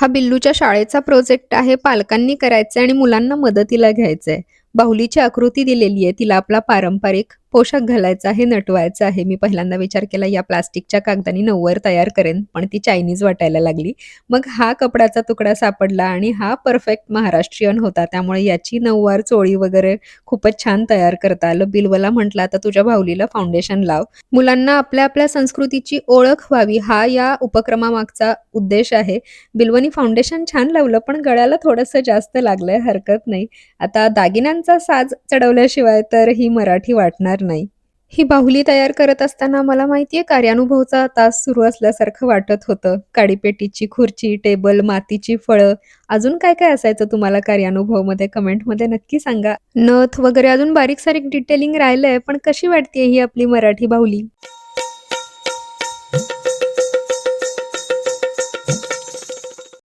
हा बिल्लूच्या शाळेचा प्रोजेक्ट आहे पालकांनी करायचा आणि मुलांना मदतीला घ्यायचंय. बाहुलीची आकृती दिलेली आहे तिला आपला पारंपरिक पोशाख घालायचा आहे नटवायचा आहे. मी पहिल्यांदा विचार केला या प्लास्टिकच्या कागदानी नऊवार तयार करेन पण ती चायनीज वाटायला लागली. मग हा कपड्याचा तुकडा सापडला आणि हा परफेक्ट महाराष्ट्रीयन होता. त्यामुळे याची नऊवार चोळी वगैरे खूपच छान तयार करता आलं. बिलवला म्हटलं आता तुझ्या भाऊलीला फाउंडेशन लाव. मुलांना आपल्या आपल्या संस्कृतीची ओळख व्हावी हा या उपक्रमामागचा उद्देश आहे. बिलवनी फाउंडेशन छान लावलं पण गळ्याला थोडंसं जास्त लागलंय हरकत नाही. आता दागिन्यांचा साज चढवल्याशिवाय तर ही मराठी वाटणार नाही. ही बाहुली तयार करत असताना मला माहितीये कार्यानुभवचा तास सुरू असल्यासारखं वाटत होतं. काडीपेटीची खुर्ची टेबल मातीची फळं. अजून काय काय असायचं तुम्हाला कार्यानुभवमध्ये कमेंटमध्ये नक्की सांगा. नथ वगैरे अजून बारीक सारीक डिटेलिंग राहिलंय पण कशी वाटते ही आपली मराठी बाहुली?